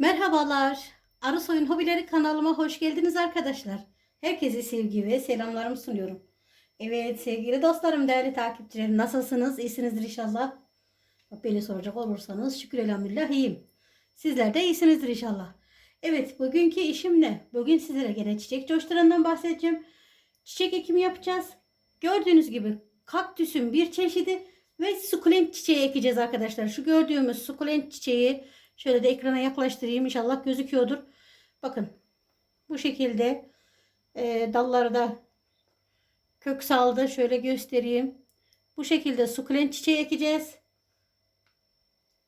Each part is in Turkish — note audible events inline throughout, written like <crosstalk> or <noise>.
Merhabalar. Arısoy'un Hobileri kanalıma hoş geldiniz arkadaşlar. Herkese sevgi ve selamlarımı sunuyorum. Evet sevgili dostlarım, değerli takipçilerim nasılsınız? İyisinizdir inşallah. Beni soracak olursanız şükür elhamdülillah iyiyim. Sizler de iyisinizdir inşallah. Evet bugünkü işim ne? Bugün sizlere gene çiçek coşturandan bahsedeceğim. Çiçek ekimi yapacağız. Gördüğünüz gibi kaktüsün bir çeşidi ve sukulent çiçeği ekeceğiz arkadaşlar. Şu gördüğümüz sukulent çiçeği şöyle de ekrana yaklaştırayım. İnşallah gözüküyordur. Bakın bu şekilde e, dalları da kök saldı. Şöyle göstereyim. Bu şekilde sukulent çiçeği ekeceğiz.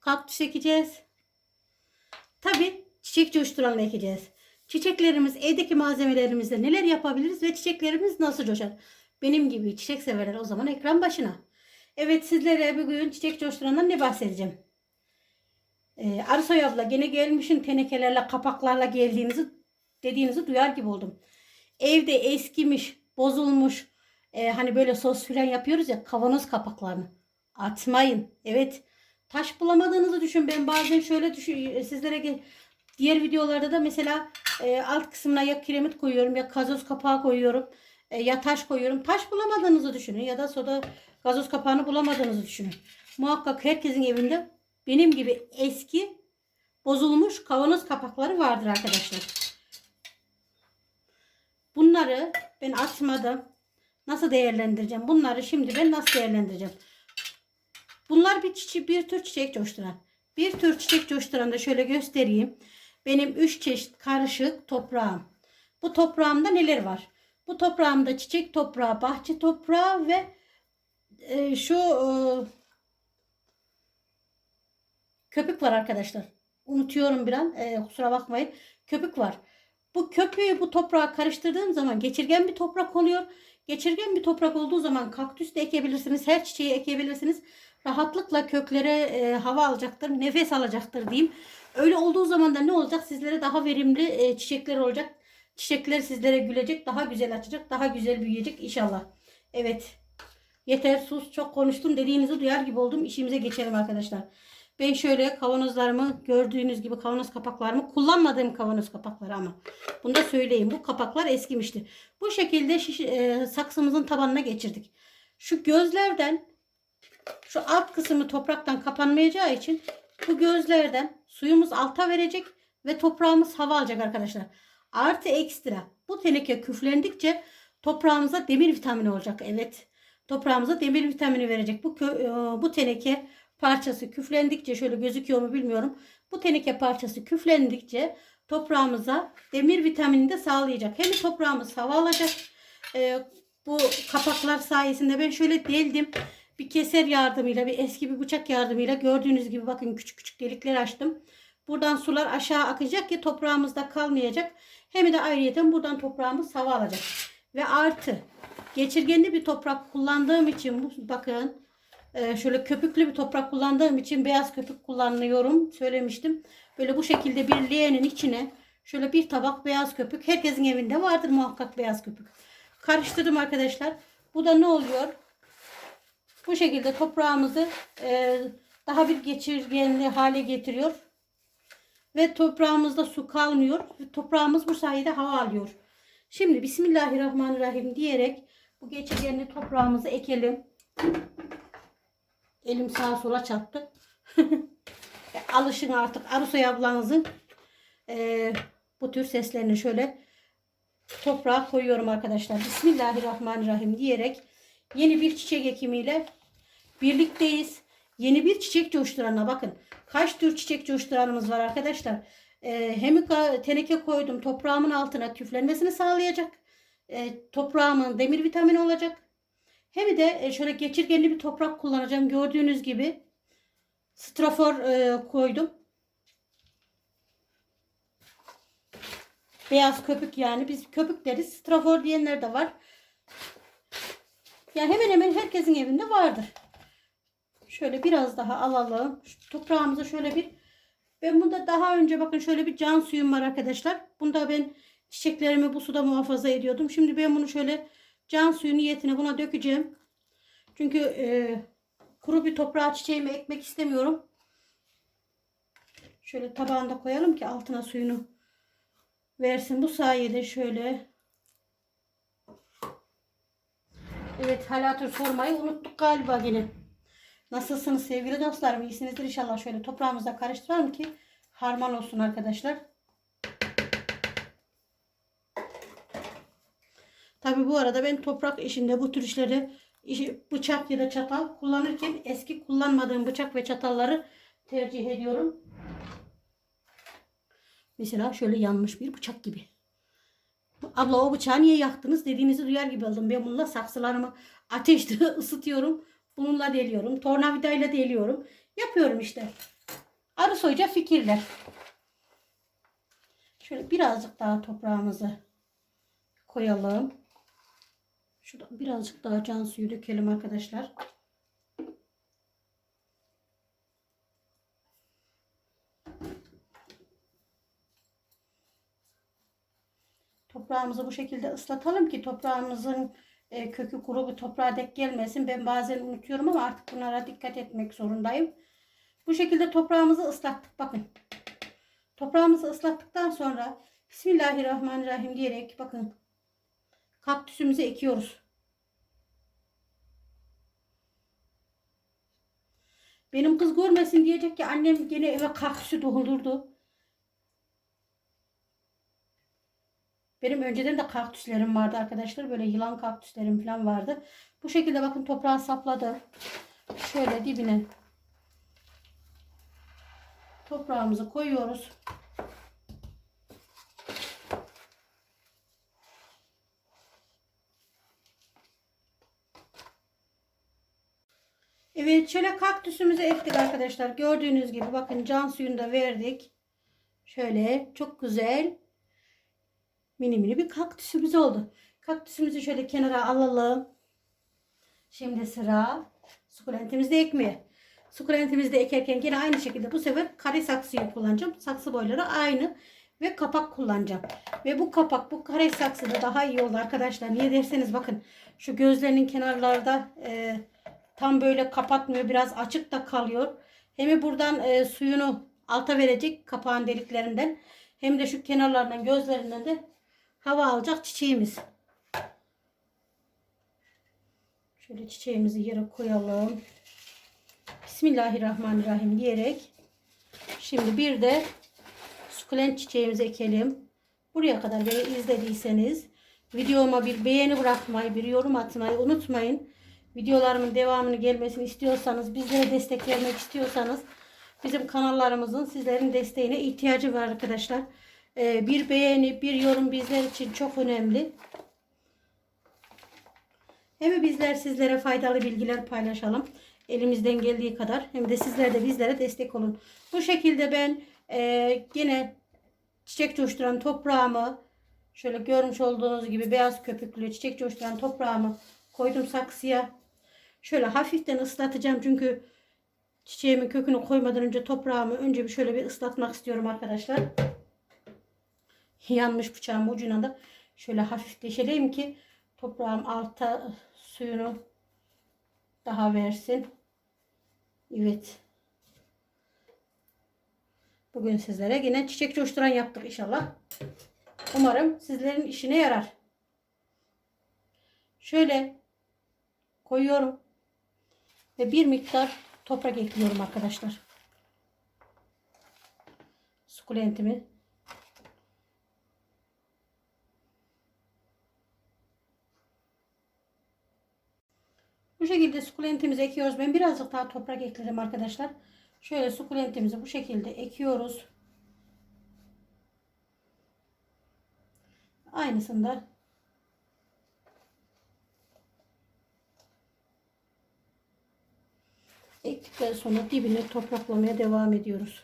Kaktüs ekeceğiz. Tabi çiçek coşturanla ekeceğiz. Çiçeklerimiz, evdeki malzemelerimizle neler yapabiliriz ve çiçeklerimiz nasıl coşar? Benim gibi çiçek severler o zaman ekran başına. Evet sizlere bugün çiçek coşturandan ne bahsedeceğim? Ee, Arsoy abla gene gelmişin tenekelerle kapaklarla geldiğinizi dediğinizi duyar gibi oldum. Evde eskimiş, bozulmuş e, hani böyle sos filan yapıyoruz ya kavanoz kapaklarını atmayın. Evet taş bulamadığınızı düşün. Ben bazen şöyle düşün, sizlere ge- diğer videolarda da mesela e, alt kısmına ya kiremit koyuyorum ya gazoz kapağı koyuyorum e, ya taş koyuyorum. Taş bulamadığınızı düşünün ya da soda gazoz kapağını bulamadığınızı düşünün. Muhakkak herkesin evinde benim gibi eski bozulmuş kavanoz kapakları vardır arkadaşlar. Bunları ben atmadım. Nasıl değerlendireceğim? Bunları şimdi ben nasıl değerlendireceğim? Bunlar bir çiçek, bir tür çiçek coşturan. Bir tür çiçek coşturan da şöyle göstereyim. Benim üç çeşit karışık toprağım. Bu toprağımda neler var? Bu toprağımda çiçek toprağı, bahçe toprağı ve e, şu e, köpük var arkadaşlar. Unutuyorum bir an. e, kusura bakmayın. Köpük var. Bu köpüğü bu toprağa karıştırdığım zaman geçirgen bir toprak oluyor. Geçirgen bir toprak olduğu zaman kaktüs de ekebilirsiniz. Her çiçeği ekebilirsiniz. Rahatlıkla köklere e, hava alacaktır. Nefes alacaktır diyeyim. Öyle olduğu zaman da ne olacak? Sizlere daha verimli e, çiçekler olacak. Çiçekler sizlere gülecek. Daha güzel açacak. Daha güzel büyüyecek inşallah. Evet. Yeter sus çok konuştum dediğinizi duyar gibi oldum. İşimize geçelim arkadaşlar. Ben şöyle kavanozlarımı gördüğünüz gibi kavanoz kapaklarımı kullanmadığım kavanoz kapakları ama. Bunu da söyleyeyim. Bu kapaklar eskimişti. Bu şekilde şiş, e, saksımızın tabanına geçirdik. Şu gözlerden şu alt kısmı topraktan kapanmayacağı için bu gözlerden suyumuz alta verecek ve toprağımız hava alacak arkadaşlar. Artı ekstra bu teneke küflendikçe toprağımıza demir vitamini olacak. Evet toprağımıza demir vitamini verecek. Bu, e, bu teneke parçası küflendikçe şöyle gözüküyor mu bilmiyorum. Bu teneke parçası küflendikçe toprağımıza demir vitamini de sağlayacak. Hem toprağımız hava alacak. e, bu kapaklar sayesinde ben şöyle deldim. Bir keser yardımıyla bir eski bir bıçak yardımıyla gördüğünüz gibi bakın küçük küçük delikler açtım. Buradan sular aşağı akacak ki toprağımızda kalmayacak. Hem de ayrıyeten buradan toprağımız hava alacak. Ve artı geçirgenli bir toprak kullandığım için bakın e, şöyle köpüklü bir toprak kullandığım için beyaz köpük kullanıyorum söylemiştim. Böyle bu şekilde bir leğenin içine şöyle bir tabak beyaz köpük herkesin evinde vardır muhakkak beyaz köpük. Karıştırdım arkadaşlar. Bu da ne oluyor? Bu şekilde toprağımızı e, daha bir geçirgenli hale getiriyor. Ve toprağımızda su kalmıyor. Toprağımız bu sayede hava alıyor. Şimdi Bismillahirrahmanirrahim diyerek bu geçirgenli toprağımızı ekelim. Elim sağa sola çarptı. <laughs> Alışın artık Arusoy ablanızın e, bu tür seslerini şöyle toprağa koyuyorum arkadaşlar. Bismillahirrahmanirrahim diyerek yeni bir çiçek ekimiyle birlikteyiz. Yeni bir çiçek coşturana bakın. Kaç tür çiçek coşturanımız var arkadaşlar. Ee, hem teneke koydum toprağımın altına küflenmesini sağlayacak. Ee, toprağımın demir vitamini olacak. Hem de e, şöyle geçirgenli bir toprak kullanacağım. Gördüğünüz gibi strafor e, koydum. Beyaz köpük yani. Biz köpük deriz. Strafor diyenler de var. Ya hemen hemen herkesin evinde vardır. Şöyle biraz daha alalım. Şu toprağımıza şöyle bir ben bunda daha önce bakın şöyle bir can suyum var arkadaşlar. Bunda ben çiçeklerimi bu suda muhafaza ediyordum. Şimdi ben bunu şöyle can suyu niyetine buna dökeceğim. Çünkü e, kuru bir toprağa çiçeğimi ekmek istemiyorum. Şöyle tabağında koyalım ki altına suyunu versin. Bu sayede şöyle Evet halatır sormayı unuttuk galiba yine. Nasılsınız sevgili dostlarım? İyisinizdir inşallah. Şöyle toprağımıza karıştıralım ki harman olsun arkadaşlar. Tabi bu arada ben toprak işinde bu tür işleri bıçak ya da çatal kullanırken eski kullanmadığım bıçak ve çatalları tercih ediyorum. Mesela şöyle yanmış bir bıçak gibi. Abla o bıçağı niye yaktınız dediğinizi duyar gibi oldum. Ben bununla saksılarımı ateşte <laughs> ısıtıyorum. Bununla deliyorum. Tornavidayla deliyorum. Yapıyorum işte. Arı soyca fikirler. Şöyle birazcık daha toprağımızı koyalım. Şuradan birazcık daha can suyu dökelim arkadaşlar. Toprağımızı bu şekilde ıslatalım ki toprağımızın e, kökü kuru bir toprağa dek gelmesin. Ben bazen unutuyorum ama artık bunlara dikkat etmek zorundayım. Bu şekilde toprağımızı ıslattık. Bakın. Toprağımızı ıslattıktan sonra Bismillahirrahmanirrahim diyerek bakın kaktüsümüzü ekiyoruz. Benim kız görmesin diyecek ki annem gene eve kaktüsü doldurdu. Benim önceden de kaktüslerim vardı arkadaşlar. Böyle yılan kaktüslerim falan vardı. Bu şekilde bakın toprağa sapladım. Şöyle dibine toprağımızı koyuyoruz. Evet şöyle kaktüsümüzü ektik arkadaşlar. Gördüğünüz gibi bakın can suyunu da verdik. Şöyle çok güzel mini mini bir kaktüsümüz oldu. Kaktüsümüzü şöyle kenara alalım. Şimdi sıra sukulentimizde ekmeye. Sukulentimizi de ekerken yine aynı şekilde bu sefer kare saksıyı kullanacağım. Saksı boyları aynı ve kapak kullanacağım. Ve bu kapak bu kare saksıda daha iyi oldu arkadaşlar. Niye derseniz bakın şu gözlerinin kenarlarda e, tam böyle kapatmıyor. Biraz açık da kalıyor. Hem buradan e, suyunu alta verecek kapağın deliklerinden. Hem de şu kenarlarından gözlerinden de hava alacak çiçeğimiz. Şöyle çiçeğimizi yere koyalım. Bismillahirrahmanirrahim diyerek şimdi bir de sukulent çiçeğimizi ekelim. Buraya kadar beni izlediyseniz videoma bir beğeni bırakmayı, bir yorum atmayı unutmayın. Videolarımın devamını gelmesini istiyorsanız, bizlere destek vermek istiyorsanız bizim kanallarımızın sizlerin desteğine ihtiyacı var arkadaşlar. Ee, bir beğeni, bir yorum bizler için çok önemli. Hem bizler sizlere faydalı bilgiler paylaşalım. Elimizden geldiği kadar. Hem de sizler de bizlere destek olun. Bu şekilde ben e, yine çiçek coşturan toprağımı şöyle görmüş olduğunuz gibi beyaz köpüklü çiçek coşturan toprağımı koydum saksıya. Şöyle hafiften ıslatacağım çünkü çiçeğimin kökünü koymadan önce toprağımı önce bir şöyle bir ıslatmak istiyorum arkadaşlar. Yanmış bıçağım ucuna da şöyle hafif deşeleyim ki toprağım alta suyunu daha versin. Evet. Bugün sizlere yine çiçek coşturan yaptık inşallah. Umarım sizlerin işine yarar. Şöyle koyuyorum. Ve bir miktar toprak ekliyorum arkadaşlar. Sukulentimi. Bu şekilde sukulentimizi ekiyoruz. Ben birazcık daha toprak ekledim arkadaşlar. Şöyle sukulentimizi bu şekilde ekiyoruz. Aynısında ektikten sonra dibini topraklamaya devam ediyoruz.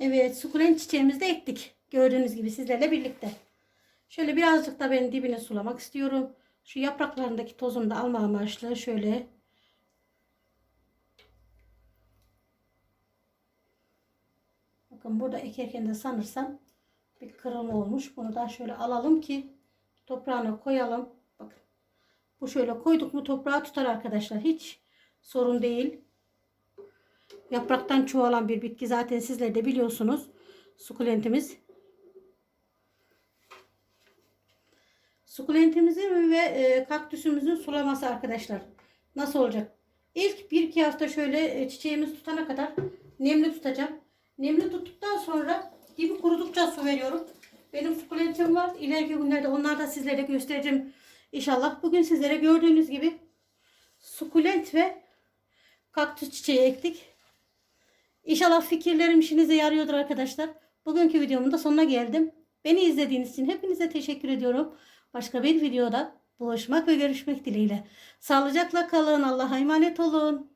Evet, sukulent çiçeğimizi de ektik. Gördüğünüz gibi sizlerle birlikte. Şöyle birazcık da ben dibini sulamak istiyorum. Şu yapraklarındaki tozunu da alma amaçlı şöyle. Bakın burada ekerken de sanırsam bir kırılma olmuş. Bunu da şöyle alalım ki toprağına koyalım. Bakın. Bu şöyle koyduk mu toprağı tutar arkadaşlar. Hiç sorun değil. Yapraktan çoğalan bir bitki zaten sizler de biliyorsunuz. Sukulentimiz. Sukulentimizin ve e, kaktüsümüzün sulaması arkadaşlar. Nasıl olacak? İlk bir iki hafta şöyle e, çiçeğimiz tutana kadar nemli tutacağım. Nemli tuttuktan sonra dibi kurudukça su veriyorum. Benim sukulentim var. İleriki günlerde onları da sizlere göstereceğim inşallah. Bugün sizlere gördüğünüz gibi sukulent ve kaktüs çiçeği ektik. İnşallah fikirlerim işinize yarıyordur arkadaşlar. Bugünkü videomun da sonuna geldim. Beni izlediğiniz için hepinize teşekkür ediyorum. Başka bir videoda buluşmak ve görüşmek dileğiyle. Sağlıcakla kalın. Allah'a emanet olun.